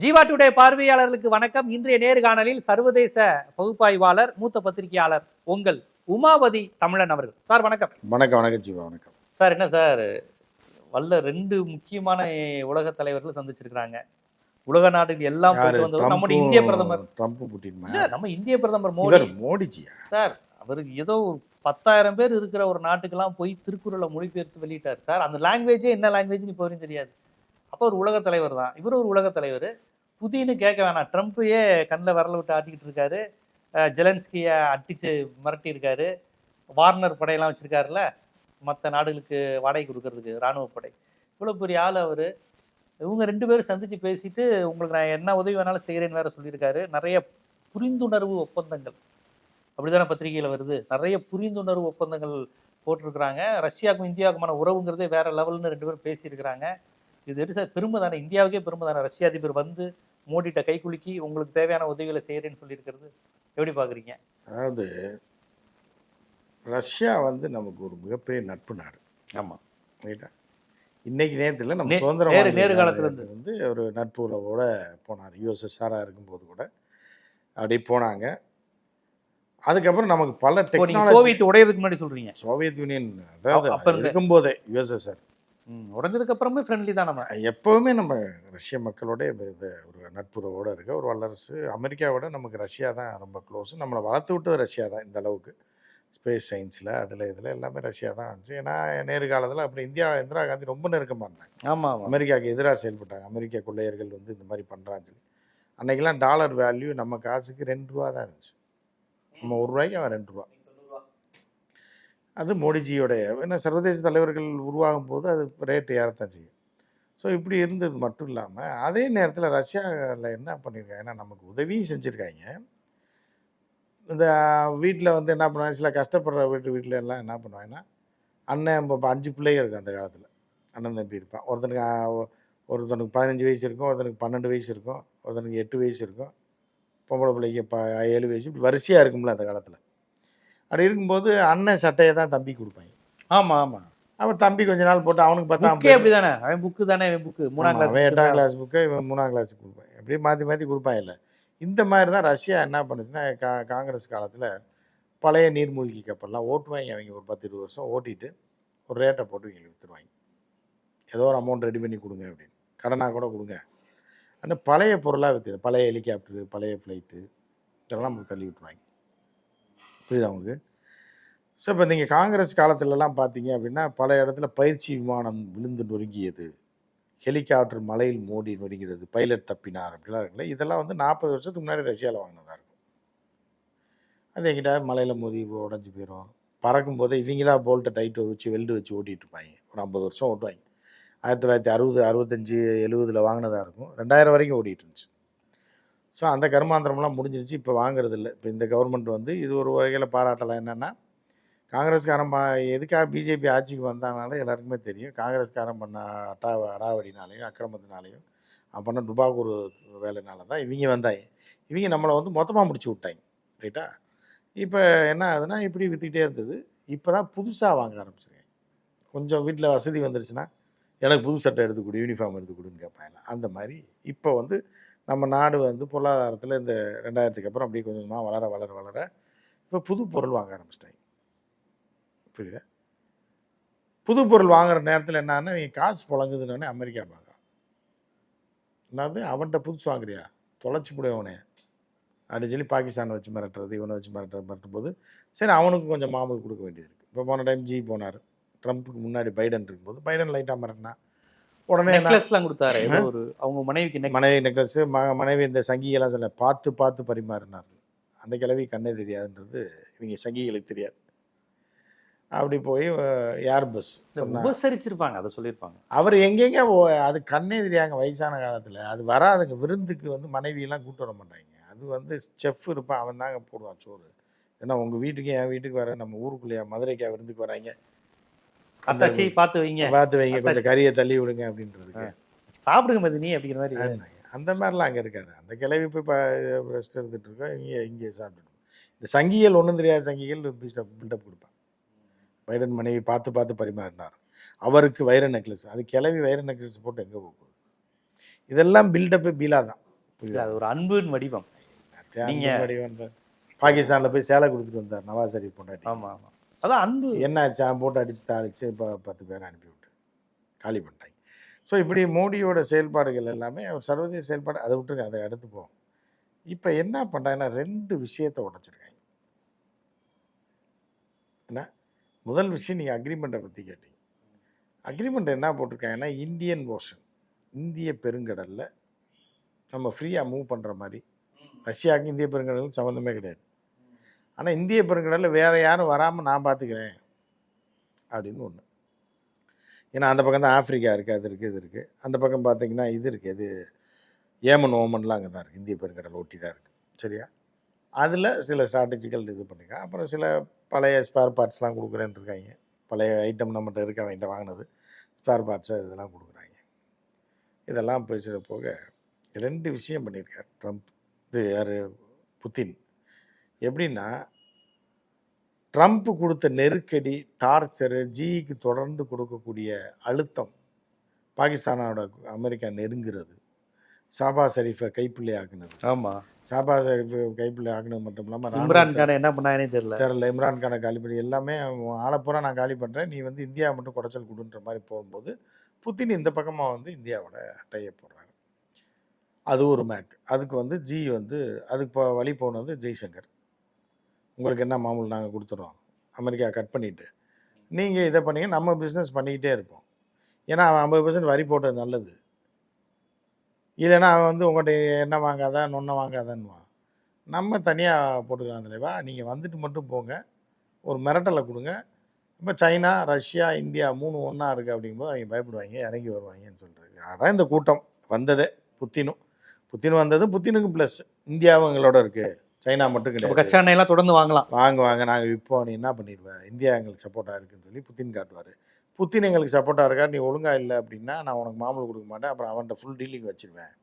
Jeeva today பார்வையாளர்களுக்கு வணக்கம். இன்றைய நேர்காணலில் சர்வதேச பகுப்பாய்வாளர் மூத்த பத்திரிகையாளர் உங்கள் உமாவதி தமிழன் அவர்கள். சார் வணக்கம். வணக்கம் வணக்கம் ஜீவா வணக்கம். சார் என்ன சார்? வல்ல ரெண்டு முக்கியமான உலக தலைவர்கள் சந்திச்சிருக்கிறாங்க. உலக நாடுகள் எல்லாம் போயிட்டு வந்தவர் நம்முடைய இந்திய பிரதமர். ட்ரம்ப் புட்டின் இல்ல நம்ம இந்திய பிரதமர் மோடி. மோடிஜியா? சார் அவருக்கு ஏதோ ஒரு பத்தாயிரம் பேர் இருக்கிற ஒரு நாட்டுக்கெல்லாம் போய் திருக்குறளை மொழிபெயர்த்து வெளியிட்டார். சார் அந்த லாங்குவேஜே என்ன லாங்குவேஜ்னு இப்போ வரையும் தெரியாது. அப்போ ஒரு உலக தலைவர் தான். இவர் ஒரு உலக தலைவர். புதின்னு கேட்க வேணாம். ட்ரம்ப்பையே கண்ணில் விரல விட்டு ஆட்டிக்கிட்டு இருக்காரு. ஜெலன்ஸ்கியை அட்டிச்சு மிரட்டி இருக்காரு வார்னர் படையெல்லாம் வச்சுருக்காருல மற்ற நாடுகளுக்கு வாடகை கொடுக்கறதுக்கு ராணுவ படை. இவ்வளோ பெரிய ஆள் அவர். இவங்க ரெண்டு பேரும் சந்தித்து பேசிட்டு உங்களுக்கு நான் என்ன உதவி வேணாலும் செய்கிறேன்னு வேற சொல்லியிருக்காரு. நிறைய புரிந்துணர்வு ஒப்பந்தங்கள். அப்படிதானே பத்திரிகையில் வருது. நிறைய புரிந்துணர்வு ஒப்பந்தங்கள் போட்டிருக்கிறாங்க. ரஷ்யாவுக்கும் இந்தியாவுக்குமான உறவுங்கிறதே வேற லெவல்னு ரெண்டு பேரும் பேசியிருக்கிறாங்க. இது எப்படி பெருமை தானே இந்தியாவுக்கே பெருமை தானே ரஷ்ய அதிபர் வந்து மோடிட்ட கை குலுக்கி உங்களுக்கு தேவையான உதவிகளை செய்கிறேன்னு சொல்லியிருக்கிறது எப்படி பார்க்குறீங்க? அதாவது ரஷ்யா வந்து நமக்கு ஒரு மிகப்பெரிய நட்பு நாடு. ஆமாம் ரைட்டா? இன்னைக்கு நேரத்தில் நம்ம சுதந்திரம் நேரு- காலத்துல வந்து ஒரு நட்பு உறவோட போனார். யூஎஸ்எஸ்ஆராக இருக்கும்போது கூட. அப்படி போனாங்க. அதுக்கப்புறம் நமக்கு பல டெக்னாலஜி சோவியத் உடையறதுக்கு முன்னாடி சொல்றீங்க. சோவியத் யூனியன் அதாவது. இருக்கும்போதே யுஎஸ்எஸ்ஆர். உடைஞ்சதுக்கு அப்புறமே ஃப்ரெண்ட்லி தான் நம்ம. எப்போவுமே நம்ம ரஷ்ய மக்களோட இது ஒரு நட்புறவோட இருக்க ஒரு வல்லரசு. அமெரிக்காவோட நமக்கு ரஷ்யா தான் ரொம்ப க்ளோஸ் நம்மளை வளர்த்து விட்டது ரஷ்யா தான் இந்த அளவுக்கு. ஸ்பேஸ் சயின்ஸில் அதில் இதில் எல்லாமே ரஷ்யா தான் இருந்துச்சு. ஏன்னா நேரு காலத்தில் அப்புறம் இந்தியா இந்திரா காந்தி ரொம்ப நெருக்கமாக இருந்தாங்க. ஆமாம் அமெரிக்காவுக்கு எதிராக செயல்பட்டாங்க. அமெரிக்க கொள்ளையர்கள் வந்து இந்த மாதிரி பண்ணுறான்னு சொல்லி. அன்னைக்கெல்லாம் டாலர் வேல்யூ நம்ம காசுக்கு ரெண்டு ரூபா தான் இருந்துச்சு. நம்ம ஒரு ரூபாய்க்கு அவன் ரெண்டு ரூபா. அது மோடிஜியோடைய ஏன்னா சர்வதேச தலைவர்கள் உருவாகும் போது அது ரேட்டு ஏறத்தான் செய்யும். ஸோ இப்படி இருந்தது மட்டும் இல்லாமல் அதே நேரத்தில் ரஷ்யாவில் என்ன பண்ணியிருக்காங்கன்னா நமக்கு உதவியும் செஞ்சுருக்காங்க. இந்த வீட்டில் வந்து என்ன பண்ணுவாங்க? சில கஷ்டப்படுற வீட்டு வீட்டில் எல்லாம் என்ன பண்ணுவாங்கன்னா அண்ணன் இப்போ அஞ்சு பிள்ளைங்க இருக்கும் அந்த காலத்தில். அண்ணன் தம்பி இருப்பான். ஒருத்தனுக்கு ஒருத்தனுக்கு பதினஞ்சு வயசு இருக்கும் ஒருத்தனுக்கு பன்னெண்டு வயசு இருக்கும் ஒருத்தனுக்கு எட்டு வயசு இருக்கும். பொம்பளை பிள்ளைக்கு ப ஏழு வயசு இப்படி வரிசையாக இருக்கும்ல அந்த காலத்தில். அப்படி இருக்கும்போது அண்ணன் சட்டையை தான் தம்பி கொடுப்பாங்க ஆமாம் ஆமாம் அவன் தம்பி கொஞ்ச நாள் போட்டு அவனுக்கு பார்த்தா புக்கே அப்படிதானே? அவன் புக்கு தானே? அவன் புக்கு மூணாம் ஆமா, அவன் எட்டாம் கிளாஸ் கிளாஸ் புக்கை இவன் மூணாம் கிளாஸுக்கு கொடுப்பான். அப்படியே மாற்றி மாற்றி கொடுப்பான் இல்லை. இந்த மாதிரி தான் ரஷ்யா என்ன பண்ணுச்சுன்னா கா காங்கிரஸ் காலத்தில் பழைய நீர்மூழ்கி கப்பல்லாம் ஓட்டுவாங்க. அவங்க ஒரு பத்து இருபது வருஷம் ஓட்டிட்டு ஒரு ரேட்டை போட்டு இவங்க விற்றுருவாங்க ஏதோ ஒரு அமௌண்ட் ரெடி பண்ணி கொடுங்க அப்படின்னு. கடனாக கூட கொடுங்க. அந்த பழைய பொருளாக விற்று பழைய ஹெலிகாப்டரு பழைய ஃப்ளைட்டு இதெல்லாம் நமக்கு தள்ளி விட்டுருவாங்க. புரியுதா உங்களுக்கு? ஸோ இப்போ நீங்கள் காங்கிரஸ் காலத்துலலாம் பார்த்தீங்க அப்படின்னா பல இடத்துல பயிற்சி விமானம் விழுந்து நொறுங்கியது. ஹெலிகாப்டர் மலையில் மோடி நொறுங்கிறது பைலட் தப்பினார் அப்படிலாம் இருக்குல்ல? இதெல்லாம் வந்து நாற்பது வருஷத்துக்கு முன்னாடி ரஷ்யாவில் வாங்கினதாக இருக்கும். அது எங்கிட்ட மலையில் மோதி உடஞ்சி போயிடும் பறக்கும் போதே இவங்களா போல்ட்டை டைட்டு வச்சு வெல்டு வச்சு ஓட்டிகிட்டு இருப்பாங்க. ஒரு ஐம்பது வருஷம் ஓட்டுவாங்க. ஆயிரத்தி தொள்ளாயிரத்தி அறுபது அறுபத்தஞ்சு எழுபதில் வாங்கினதாக இருக்கும். ரெண்டாயிரம் வரைக்கும் ஓடிட்டு இருந்துச்சு. ஸோ அந்த கர்மாந்திரம்லாம் முடிஞ்சிருச்சு. இப்போ வாங்குறது இல்லை இப்போ இந்த கவர்மெண்ட் வந்து இது ஒரு வகையில் பாராட்டலாம். என்னென்னா காங்கிரஸ்காரன் எதுக்காக பிஜேபி ஆட்சிக்கு வந்தாங்கனால எல்லாருக்குமே தெரியும். காங்கிரஸ்காரன் பண்ண அட்டா அடாவடினாலையும் அக்கிரமத்தினாலையும் அவன் பண்ண டுபாகூர் வேலைனால தான் இவங்க வந்தாங்க. இவங்க நம்மளை வந்து மொத்தமாக முடிச்சு விட்டாங்க. ரைட்டா இப்போ என்ன ஆகுதுன்னா இப்படி விற்றுக்கிட்டே இருந்தது. இப்போ தான் புதுசாக வாங்க ஆரம்பிச்சிருக்கேன் கொஞ்சம் வீட்டில் வசதி வந்துருச்சுன்னா எனக்கு புது சட்டை எடுத்து கொடு யூனிஃபார்ம் எடுத்து கொடுன்னு கேட்பாங்க அந்த மாதிரி இப்போ வந்து நம்ம நாடு வந்து பொருளாதாரத்தில் இந்த ரெண்டாயிரத்துக்கு அப்புறம் அப்படியே கொஞ்சம் கொஞ்சமாக வளர வளர வளர இப்போ புது பொருள் வாங்க ஆரம்பிச்சிட்டாங்க. புரியுதா? புது பொருள் வாங்குற நேரத்தில் என்னன்னா நீங்கள் காசு புழங்குதுன்னு அமெரிக்கா பார்க்குறான். என்னது? அவன்கிட்ட புதுசு வாங்குறியா? தொலைச்சி முடியவனே அப்படின்னு சொல்லி பாகிஸ்தானை வச்சு மிரட்டுறது இவனை வச்சு மிரட்டுறது மிரட்டும் போது சரி அவனுக்கு கொஞ்சம் மாமூல் கொடுக்க வேண்டியது இருக்குது இப்போ போன டைம் ஜி போனார். ட்ரம்ப்புக்கு முன்னாடி பைடன் இருக்கும்போது பைடன் லைட்டாக மிரட்டினா உடனே நெக்லஸ்லாம் கொடுத்தாரு. ஒரு அவங்க மனைவிக்கு. மனைவி நெக்லஸ் ம மனைவி இந்த சங்கிகள்லாம் சொல்ல பார்த்து பார்த்து பரிமாறினார் அந்த கிழவி கண்ணே தெரியாதுன்றது இவங்க சங்கிகளுக்கு தெரியாது. அப்படி போய் ஏர் பஸ் உபசரிச்சிருப்பாங்க அதை சொல்லியிருப்பாங்க. அவர் எங்கெங்க அது கண்ணே தெரியாங்க வயசான காலத்தில். அது வராதுங்க விருந்துக்கு வந்து மனைவியெல்லாம் கூட்டு வர மாட்டாங்க. அது வந்து செஃப் இருப்பான் அவன் தாங்க போடுவான் சோறு. ஏன்னா உங்கள் வீட்டுக்கு என் வீட்டுக்கு வர நம்ம ஊருக்குள்ளேயா மதுரைக்கா விருந்துக்கு வராங்க. அத்தாச்சி பார்த்து வைங்க. பார்த்து வைங்க கொஞ்சம் கறியை தள்ளி விடுங்க அப்படின்றதுக்கு. சாப்பிடுங்க மதினி அப்படிங்கிற மாதிரி. அந்த மாதிரிலாம் அங்கே இருக்காது. அந்த கிளவி போய் ரெஸ்ட் எடுத்துட்டு இருக்கோம் இங்கே இங்கே சாப்பிட்டுட்டு இந்த சங்கிகள் ஒன்றும் தெரியாத சங்கிகள் பில்டப் பில்டப் கொடுப்பான் பைடன் மனைவி பார்த்து பார்த்து பரிமாறினார். அவருக்கு வைர நெக்லஸ் அது கிளவி வைர நெக்லஸ் போட்டு எங்கே போகுது? இதெல்லாம் பில்டப்பு பீலா தான். அது ஒரு அன்பின் வடிவம். நீங்க பாகிஸ்தான்ல போய் சேலை கொடுத்துட்டு வந்தார் நவாஸ் ஷரீப் பொண்டாட்டி. ஆமா ஆமா. அதான் அன்பு. என்ன ஆச்சு போட்டு அடிச்சு தாளிச்சு இப்போ பத்து பேரை அனுப்பி விட்டு. காலி பண்ணிட்டாங்க. ஸோ இப்படி மோடியோட செயல்பாடுகள் எல்லாமே அவர் சர்வதேச செயல்பாடு அதை விட்டுருங்க அதை அடுத்து போவோம் இப்போ என்ன பண்ணுறாங்கன்னா ரெண்டு விஷயத்தை உடைச்சிருக்காங்க. என்ன? முதல் விஷயம் நீங்கள் அக்ரிமெண்ட்டை பற்றி கேட்டீங்க. அக்ரிமெண்ட் என்ன போட்டிருக்காங்கன்னா இந்தியன் ஓஷன் இந்திய பெருங்கடலில் நம்ம ஃப்ரீயாக மூவ் பண்ணுற மாதிரி. ரஷ்யாவுக்கு இந்திய பெருங்கடலுக்கு சம்மந்தமே கிடையாது. ஆனால் இந்திய பெருங்கடலில் வேறு யாரும் வராமல் நான் பார்த்துக்கிறேன் அப்படின்னு ஒன்று ஏன்னா அந்த பக்கம் தான் ஆப்பிரிக்கா இருக்குது அது இருக்குது இது இருக்குது அந்த பக்கம் பார்த்தீங்கன்னா இது இருக்குது இது ஏமன் ஓமன்லாம் அங்கே தான் இருக்குது இந்திய பெருங்கடல் ஒட்டி தான் இருக்குது சரியா? அதில் சில ஸ்ட்ராட்டஜிக்கல் இது பண்ணிருக்காங்க அப்புறம் சில பழைய ஸ்பேர் பார்ட்ஸ்லாம் கொடுக்குறேன்னு இருக்காங்க. பழைய ஐட்டம் நம்மகிட்ட இருக்க அவன்கிட்ட வாங்கினது. ஸ்பேர் பார்ட்ஸு இதெல்லாம் கொடுக்குறாங்க. இதெல்லாம் பேசுகிற போக ரெண்டு விஷயம் பண்ணியிருக்கார். ட்ரம்ப் இது யார்? புத்தின். எப்படின்னா ட்ரம்ப் கொடுத்த நெருக்கடி டார்ச்சரு ஜிக்கு தொடர்ந்து கொடுக்கக்கூடிய அழுத்தம் பாகிஸ்தானோட அமெரிக்கா நெருங்குறது. சாபா ஷெரீஃபை கைப்பிள்ளை ஆக்குனது. ஆமா. சாபா ஷெரீஃப் கைப்பிள்ளை ஆக்குனது மட்டும் இல்லாமல் இம்ரான் கான் என்ன பண்ணாங்கன்னே தெரியல. தெரியல. இம்ரான் கானை காலி பண்ணி எல்லாமே ஆளப்பூரா நான் காலி பண்ணுறேன் நீ வந்து இந்தியா மட்டும் குடைச்சல் கொடுன்ற மாதிரி போகும்போது புத்தின் இந்த பக்கமாக வந்து இந்தியாவோட டைய போடுறாங்க அது ஒரு மேக் அதுக்கு வந்து ஜி வந்து அதுக்கு வழி போனது ஜெய்சங்கர். உங்களுக்கு என்ன மாமூல் நாங்கள் கொடுத்துட்றோம் அமெரிக்கா கட் பண்ணிவிட்டு நீங்கள் இதை பண்ணீங்க நம்ம பிஸ்னஸ் பண்ணிக்கிட்டே இருப்போம். ஏன்னா அவன் ஐம்பது பர்சன்ட் வரி போட்டது நல்லது. இல்லைன்னா அவன் வந்து உங்கள்கிட்ட என்ன வாங்காத நொண்ணை வாங்காதன்னுவான். நம்ம தனியாக போட்டுக்கலாம் தலைவா. நீங்கள் வந்துட்டு மட்டும் போங்க. ஒரு மிரட்டலை கொடுங்க. இப்போ சைனா ரஷ்யா இந்தியா மூணு ஒன்றா இருக்குது அப்படிங்கும்போது அவங்க பயப்படுவாங்க இறங்கி வருவாங்கன்னு சொல்கிறாங்க அதான் இந்த கூட்டம். வந்ததே புத்தினும். புத்தின் வந்ததும் புத்தினுக்கு ப்ளஸ் இந்தியாவும் எங்களோட இருக்குது சைனா மட்டும் கிடையாது. கச்சா எண்ணெயெல்லாம் தொடர்ந்து வாங்கலாம். வாங்க வாங்க நாங்கள் இப்போ நீ என்ன பண்ணிடுவேன் இந்தியா எங்களுக்கு சப்போர்ட்டாக இருக்குன்னு சொல்லி புத்தின் காட்டுவார். புத்தின் எங்களுக்கு சப்போர்ட்டாக இருக்கா நீ ஒழுங்கா இல்லை அப்படின்னா நான் உனக்கு மாமூல் கொடுக்க மாட்டேன். அப்புறம் அவன்கிட்ட ஃபுல் டீலிங் வச்சிருவேன்.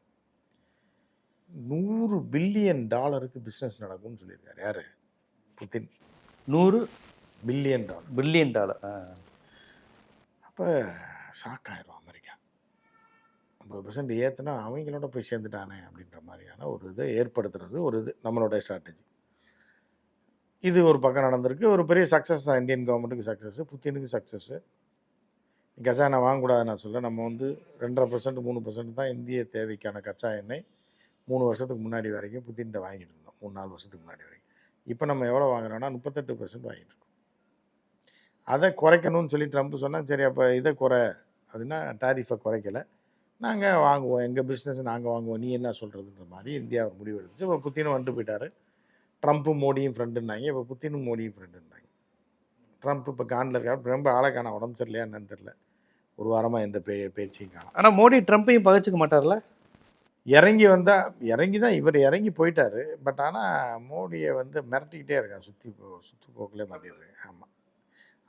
நூறு பில்லியன் டாலருக்கு பிஸ்னஸ் நடக்கும்னு சொல்லியிருக்காரு. யாரு? புத்தின். நூறு பில்லியன் டாலர் பில்லியன் டாலர் அப்போ ஷாக் ஆயிரும். ஐம்பது பர்சன்ட் ஏற்றுனா அவங்களோட போய் சேர்ந்துட்டானே அப்படின்ற மாதிரியான ஒரு இதை ஏற்படுத்துறது ஒரு இது நம்மளோட ஸ்ட்ராட்டஜி இது ஒரு பக்கம் நடந்திருக்கு. ஒரு பெரிய சக்ஸஸ் தான் இந்தியன் கவர்மெண்ட்டுக்கு சக்ஸஸ் புத்தினுக்கு சக்ஸஸ்ஸு கச்சா எண்ணெய் வாங்கக்கூடாது நான் சொல்ல நம்ம வந்து ரெண்டரை பர்சன்ட் மூணு பர்சன்ட் தான் இந்திய தேவைக்கான கச்சா எண்ணெய் மூணு வருஷத்துக்கு முன்னாடி வரைக்கும் புத்தின்ட்ட வாங்கிட்டு இருந்தோம். மூணு நாலு வருஷத்துக்கு முன்னாடி வரைக்கும். இப்போ நம்ம எவ்வளோ வாங்குறோன்னா முப்பத்தெட்டு பர்சன்ட் வாங்கிட்டு இருக்கோம். அதை குறைக்கணும்னு சொல்லி ட்ரம்ப் சொன்னால் சரி அப்போ இதை குறை அப்படின்னா டாரிஃபை குறைக்கல. நாங்கள் வாங்குவோம். எங்கள் பிஸ்னஸ் நாங்கள் வாங்குவோம். நீ என்ன சொல்கிறதுன்ற மாதிரி இந்தியா ஒரு முடிவு எடுத்துச்சு. இப்போ புத்தினும் வந்துட்டு போயிட்டாரு. ட்ரம்ப்பும் மோடியும் ஃப்ரெண்டுன்னாங்க இப்போ புத்தினும் மோடியும் ஃப்ரெண்டுன்னாங்க ட்ரம்ப் இப்போ காண்டில் இருக்காரு. ட்ரம்ப் ஆளை காண உடம்பு சரியில்லையா என்னன்னு தெரில ஒரு வாரமாக எந்த பே பேச்சையும் காணோம் ஆனா மோடி ட்ரம்ப்பையும் பகச்சுக்க மாட்டார்ல? இறங்கி வந்தால் இறங்கி தான் இவர் இறங்கி போயிட்டாரு. பட் ஆனால் மோடியை வந்து மிரட்டிக்கிட்டே இருக்கான் சுற்றி போ சுற்று போக்கிலே மாட்டிடுறாங்க ஆமாம்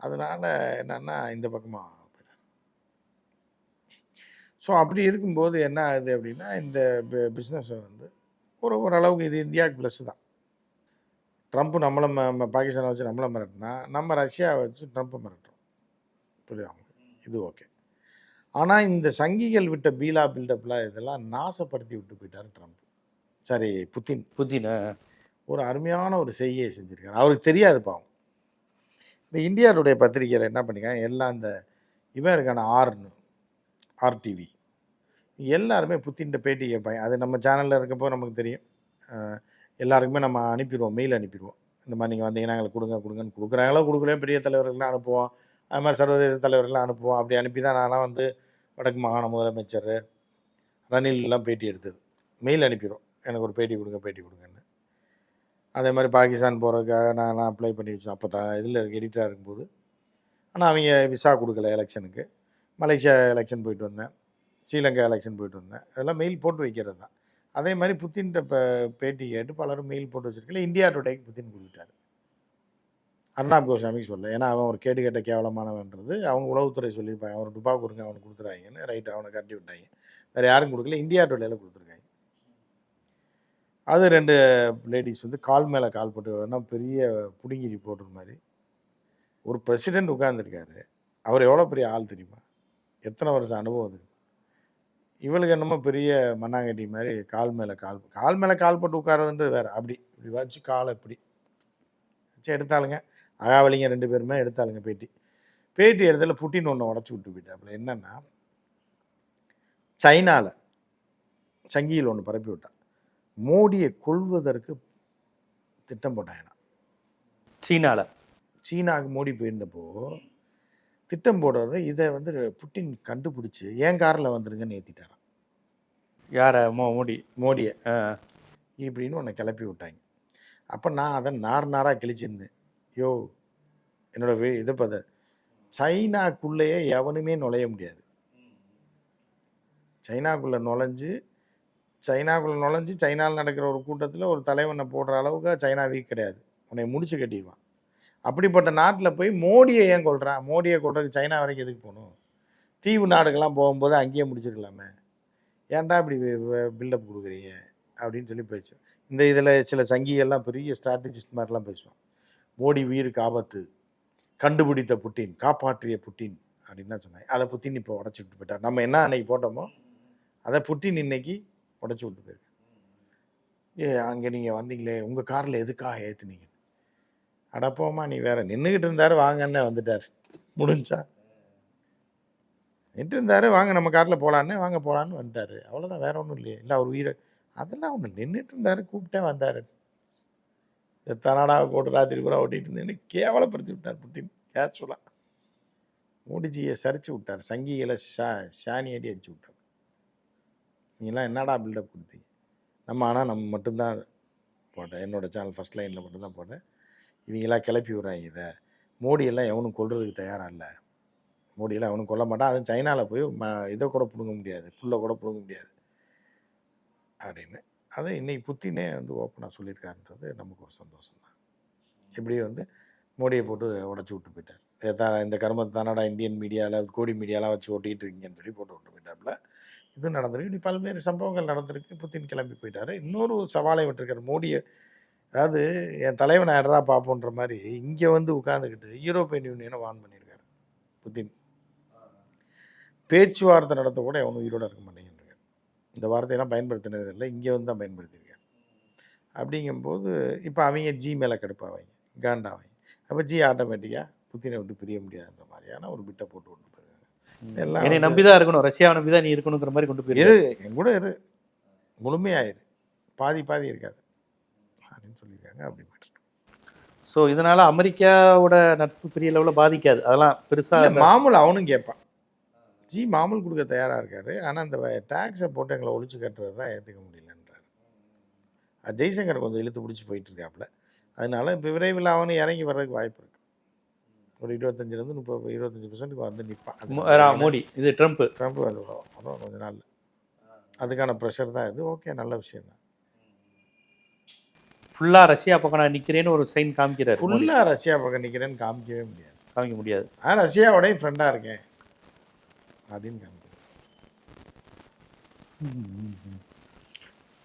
அதனால் என்னன்னா இந்த பக்கமாக ஸோ அப்படி இருக்கும்போது என்ன ஆகுது அப்படின்னா இந்த பிஸ்னஸை வந்து ஒரு ஓரளவுக்கு இது இந்தியாவுக்கு ப்ளஸ் தான். ட்ரம்ப் நம்மளை ம பாகிஸ்தானை வச்சு நம்மளை மிரட்டினா நம்ம ரஷ்யாவை வச்சு ட்ரம்ப்பை மிரட்டுறோம். புரியுதா? இது ஓகே ஆனால் இந்த சங்கிகள் விட்ட பீலா பில்டப்லாம் இதெல்லாம் நாசப்படுத்தி விட்டு போயிட்டார் ட்ரம்ப் சரி புத்தின். புதின ஒரு அருமையான ஒரு செய்கையை செஞ்சுருக்காரு. அவருக்கு தெரியாது பாவம். இந்த இந்தியாவுடைய பத்திரிகையில் என்ன பண்ணிருக்காங்க? எல்லாம் இந்த இவன் இருக்கான ஆர்னு ஆர்டிவி எல்லாருமே புத்தின்ட்ட பேட்டி கேட்பாங்க. அது நம்ம சேனலில் இருக்கப்போ நமக்கு தெரியும். எல்லாருக்குமே நம்ம அனுப்பிடுவோம். மெயில் அனுப்பிடுவோம். இந்த மாதிரி நீங்கள் வந்தீங்கன்னா எங்களுக்கு கொடுங்க கொடுங்கன்னு கொடுக்குறாங்களோ கொடுக்கலையோ பெரிய தலைவர்கள்லாம் அனுப்புவோம். அது மாதிரி சர்வதேச தலைவர்கள்லாம் அனுப்புவோம். அப்படி அனுப்பி தான் நான்லாம் வந்து வடக்கு மாகாண முதலமைச்சர் ரணில்லாம் பேட்டி எடுத்தது. மெயில் அனுப்பிடுவோம் எனக்கு ஒரு பேட்டி கொடுங்க பேட்டி கொடுங்கன்னு. அதே மாதிரி பாகிஸ்தான் போகிறதுக்காக நான் நான் அப்ளை பண்ணி வச்சேன். அப்போ தான் இதில் எடிட்டராக இருக்கும்போது. ஆனால் அவங்க விசா கொடுக்கல எலெக்ஷனுக்கு மலேசியா எலெக்ஷன் போயிட்டு வந்தேன். ஸ்ரீலங்கா எலெக்ஷன் போயிட்டு வந்தேன். அதெல்லாம் மெயில் போட்டு வைக்கிறது தான். அதே மாதிரி புத்தின்கிட்ட இப்போ பேட்டி கேட்டு பலரும் மெயில் போட்டு வச்சுருக்கல இந்தியா டுடேக்கு புத்தின் கொடுத்துட்டாரு அர்ணாப் கோஸ்வாமிக்கு சொல்ல ஏன்னா அவன் ஒரு கேடு கேட்ட கேவலமானவன்றது. அவங்க உளவுத்துறை சொல்லியிருப்பாங்க. அவன் டுபா கொடுங்க அவனுக்கு கொடுத்துறாங்கன்னு. ரைட் அவனை கட்டி விட்டாங்க. வேறு யாரும் கொடுக்கல. இந்தியா டுடேல கொடுத்துருக்காங்க. அது ரெண்டு லேடிஸ் வந்து கால் மேலே கால் போட்டு வேணா பெரிய புடுங்கி ரிப்போர்ட்டர் மாதிரி ஒரு பிரசிடென்ட் உட்கார்ந்துருக்காரு. அவர் எவ்வளோ பெரிய ஆள் தெரியுமா? எத்தனை வருஷம் அனுபவம் தெரியுமா இவளுக்கு என்னமோ பெரிய மண்ணாங்கட்டி மாதிரி கால் மேலே கால் கால் மேலே கால் போட்டு உட்காரதுன்றது வேற. அப்படி இப்படி வச்சு காலை இப்படி. வச்சு எடுத்தாளுங்க. அகாவலிங்க ரெண்டு பேருமே எடுத்தாளுங்க பேட்டி. பேட்டி எடுத்ததில் புட்டின் ஒன்று உடச்சி விட்டு போயிட்டாப்புல. என்னன்னா சைனாவில் சங்கியில் ஒன்று பரப்பி விட்டான் மோடியை கொள்வதற்கு திட்டம் போட்டாங்க சீனால. சீனாவுக்கு மோடி போயிருந்தப்போ திட்டம் போடுறது இதை வந்து புட்டின் கண்டுபிடிச்சி என் காரில் வந்துருங்கன்னு ஏற்றிட்டாராம் யார? மோ மோடி. மோடியை. இப்படின்னு உன்னை கிளப்பி விட்டாங்க. அப்போ நான் அதை நார் நாராக கிழிச்சிருந்தேன். யோ என்னோட வே இதை பார்த்த சைனாக்குள்ளேயே எவனுமே நுழைய முடியாது. சைனாக்குள்ளே நுழைஞ்சு சைனாக்குள்ளே நுழைஞ்சு சைனாவில் நடக்கிற ஒரு கூட்டத்தில் ஒரு தலைவனை போடுற அளவுக்கு சைனா வீக் கிடையாது. உன்னை முடிச்சு கட்டிடுவான். அப்படிப்பட்ட நாட்டில் போய் மோடியை ஏன் கொள்கிறான் மோடியை கொள்றதுக்கு சைனா வரைக்கும் எதுக்கு போகணும்? தீவு நாடுகள்லாம் போகும்போது அங்கேயே முடிச்சிருக்கலாமே. ஏன்டா இப்படி பில்டப் கொடுக்குறீங்க? அப்படின்னு சொல்லி பேசுவோம் இந்த இதில் சில சங்கிகள்லாம் பெரிய ஸ்ட்ராட்டஜிஸ்ட் மாதிரிலாம் பேசுவான். மோடி உயிருக்கு ஆபத்து. கண்டுபிடித்த புட்டின் காப்பாற்றிய புட்டின் அப்படின்னு தான் சொன்னாங்க. அதை புட்டின் இப்போ உடச்சி விட்டு போயிட்டார். நம்ம என்ன அன்னைக்கு போட்டோமோ அதை புட்டின் இன்னைக்கு உடச்சி விட்டு போயிருக்கு. ஏ அங்கே நீங்கள் வந்தீங்களே உங்கள் காரில் எதுக்காக ஏற்றுனீங்க அடப்போமா நீ வேற நின்றுக்கிட்டு இருந்தாரு வாங்கன்னு வந்துட்டார். முடிஞ்சா. நின்று இருந்தாரு வாங்க நம்ம காரில் போகலான்னு வாங்க போகலான்னு வந்துட்டார். அவ்வளோதான் வேற ஒன்றும் இல்லையே. இல்லை அவர் உயிரை அதெல்லாம் ஒன்று நின்றுட்டு இருந்தாரு கூப்பிட்டே வந்தார். இந்த தனாடாவை போட்டு ராத்திரி பூரா ஓட்டிகிட்டு இருந்தேன்னு கேவலப்படுத்தி விட்டார் புட்டின் கேஷுவலாக மோடிஜியை சரிச்சு விட்டார். சங்கிகளை ஷா ஷானி அடி அடிச்சு விட்டார். நீங்களாம் என்னடா பில்டப் கொடுத்தீங்க? நம்ம ஆனால் நம்ம மட்டும்தான் போட்டேன். என்னோடய சேனல் ஃபஸ்ட் லைனில் மட்டும்தான் போட்டேன். இவங்கெல்லாம் கிளப்பி விடுறாங்க இதை. மோடியெல்லாம் எவனும் கொல்றதுக்கு தயாராக இல்லை. மோடியெல்லாம் அவனும் கொல்ல மாட்டான். அதுவும் சைனாவில் போய் ம இதை கூட பிடுங்க முடியாது. புல்லை கூட பிடுங்க முடியாது. அப்படின்னு. அதை இன்னைக்கு புத்தினே வந்து ஓப்பனாக சொல்லியிருக்காருன்றது நமக்கு ஒரு சந்தோஷம் தான் இப்படி வந்து மோடியை போட்டு உடச்சி விட்டு போயிட்டார். தான் இந்த கர்மத்தை தானடா இந்தியன் மீடியாவில் கோடி மீடியாலாம் வச்சு ஓட்டிகிட்டு இருக்கீங்கன்னு சொல்லி போட்டு விட்டு போயிட்டாப்புல. இது நடந்திருக்கு. இப்படி பல்வேறு சம்பவங்கள் நடந்திருக்கு. புத்தின் கிளம்பி போயிட்டாரு. இன்னொரு சவாலை விட்டுருக்காரு மோடியை அதாவது என் தலைவனை அடரா பார்ப்போன்ற மாதிரி இங்கே வந்து உட்காந்துக்கிட்டு யூரோப்பியன் யூனியனை வான் பண்ணியிருக்காரு புத்தின் பேச்சுவார்த்தை நடத்த கூட எவனும் உயிரோட இருக்க மாட்டேங்கிறாங்க இந்த வார்த்தையெல்லாம் பயன்படுத்தினது இல்லை இங்கே வந்து தான் பயன்படுத்தியிருக்காரு. அப்படிங்கும்போது இப்போ அவங்க ஜி மேலே கடுப்பாவாங்க காண்டாவாங்க அப்போ ஜி ஆட்டோமேட்டிக்காக புத்தினை விட்டு பிரிய முடியாதுன்ற மாதிரியான ஒரு பிட்டை போட்டு விட்டு போயிருக்காங்க. எல்லாம் என்னை வந்து- நம்பிதான் இருக்கணும். ரஷ்யாவை நம்பிதான் நீ இருக்கணுங்கிற மாதிரி கொண்டு போயிரு என் கூட இரு. முழுமையாயிரு பாதி பாதி இருக்காது. அப்படின்னு சொல்லியிருக்காங்க. அப்படி போயிட்டு. ஸோ இதனால அமெரிக்காவோட நட்பு பெரிய லெவலில் பாதிக்காது. அதெல்லாம் பெருசா இல்ல, மாமூல் அவனும் கேட்பான். ஜி மாமூல் கொடுக்க தயாராக இருக்காரு. ஆனால் இந்த டேக்ஸை போட்டு எங்களை ஒழிச்சு கட்டுறது தான் ஏற்றுக்க முடியலன்றாரு. அது ஜெய்சங்கர் கொஞ்சம் இழுத்து பிடிச்சி போயிட்டு இருக்காப்புல. அதனால இப்போ விரைவில் அவனும் இறங்கி வர்றதுக்கு வாய்ப்பு இருக்கு. ஒரு இருபத்தஞ்சிலேருந்து முப்பது இருபத்தஞ்சி பர்சன்ட்டுக்கு வந்து நிற்பான் மோடி. இது ட்ரம்ப் ட்ரம்ப் வரும். கொஞ்ச நாள் அதுக்கான ப்ரெஷர் தான். இது ஓகே நல்ல விஷயம் தான் ஃபுல்லா ரஷ்யா பக்கம் நான் நிக்கிறேன்னு ஒரு சைன் காமிக்கிறாரு. ஃபுல்லாக ரஷ்யா பக்கம் நிற்கிறேன்னு காமிக்கவே முடியாது. காமிக்க முடியாது. நான் ரஷ்யாவோடய ஃப்ரெண்டாக இருக்கேன். அப்படின்னு காமிக்கிறேன்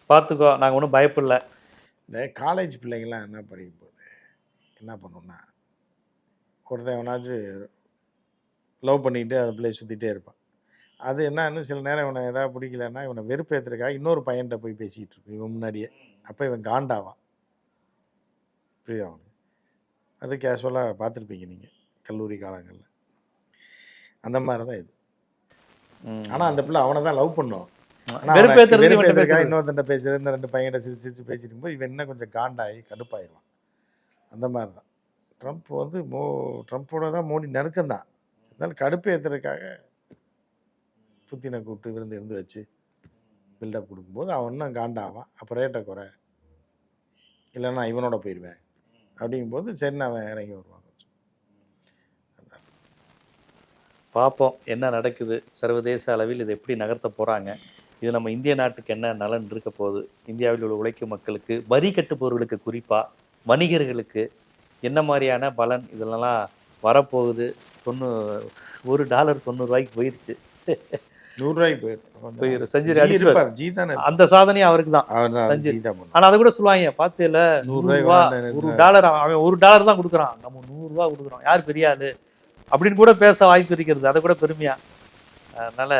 பார்த்துக்கோ நாங்க ஒன்றும் பயப்படல இந்த காலேஜ் பிள்ளைங்களாம் என்ன படிக்க போகுது? என்ன பண்ணுன்னா ஒருத்தன் எவனாச்சும் லவ் பண்ணிக்கிட்டு அந்த பிள்ளைய சுற்றிட்டே இருப்பான். அது என்னன்னு சில நேரம் இவனை ஏதாவது பிடிக்கலன்னா இவனை வெறுப்பேற்றுறதுக்காக இன்னொரு பையன்கிட்ட போய் பேசிக்கிட்டு இருக்கும் இவன் முன்னாடியே. அப்போ இவன் காண்டாவான். புரியுதா அவனுக்கு அது கேஷுவலாக பார்த்துருப்பீங்க நீங்கள் கல்லூரி காலங்களில். அந்த மாதிரி தான் இது. ஆனால் அந்த பிள்ளை அவனை தான் லவ் பண்ணும். வெறுப்பேத்துறதுக்காக பேசுறது. இந்த ரெண்டு பையன்கிட்ட சிரிச்சு சிரிச்சு பேசிட்டு இருக்கும்போது இவன் இன்னும் கொஞ்சம் காண்டாகி கடுப்பாயிருவான். அந்த மாதிரி தான் ட்ரம்ப் வந்து மோ ட்ரம்ப்போட தான் மோடி நெருக்கம் தான். இருந்தாலும் கடுப்பு ஏற்றுறதுக்காக புத்தினை கூப்பிட்டு விருந்து இருந்து வச்சு பில்டப் கொடுக்கும்போது அவன் இன்னும் காண்டாவான். அப்போ ரேட்டை குறை. இல்லைன்னா இவனோட போயிடுவேன் அப்படிங்கும்போது சரி அவன் இறங்கி வருவாங்க பார்ப்போம் என்ன நடக்குது. சர்வதேச அளவில் இதை எப்படி நகர்த்த போகிறாங்க இது நம்ம இந்திய நாட்டுக்கு என்ன நலன் இருக்க போகுது? இந்தியாவில் உள்ள உழைக்கும் மக்களுக்கு வரி கட்டுப்பவர்களுக்கு குறிப்பாக வணிகர்களுக்கு என்ன மாதிரியான பலன் இதெல்லாம் வரப்போகுது? தொண்ணூ ஒரு டாலர் தொண்ணூறுரூவாய்க்கு போயிடுச்சு நூறுரூவாய்க்கு போயிரு. செஞ்சுரி ஜி தானே அந்த சாதனையும் அவருக்கு தான். அவர் அதை கூட சொல்லுவாங்க பாத்தியில நூறு நூறு ரூபாய் ரூபா வேண்டாம் ஒரு டாலர் அவன் ஒரு டாலர் தான் கொடுக்குறான். நம்ம நூறு ரூபா கொடுக்குறோம். யார் பெரிய ஆளு? அப்படின்னு கூட பேச வாய்ப்பு இருக்கிறது. அதை கூட பெருமையா. அதனால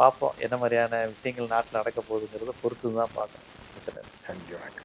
பார்ப்போம் என்ன மாதிரியான விஷயங்கள் நாட்டில் நடக்க போகுதுங்கிறத பொறுத்து தான் பார்க்கணும். நன்றி வணக்கம்.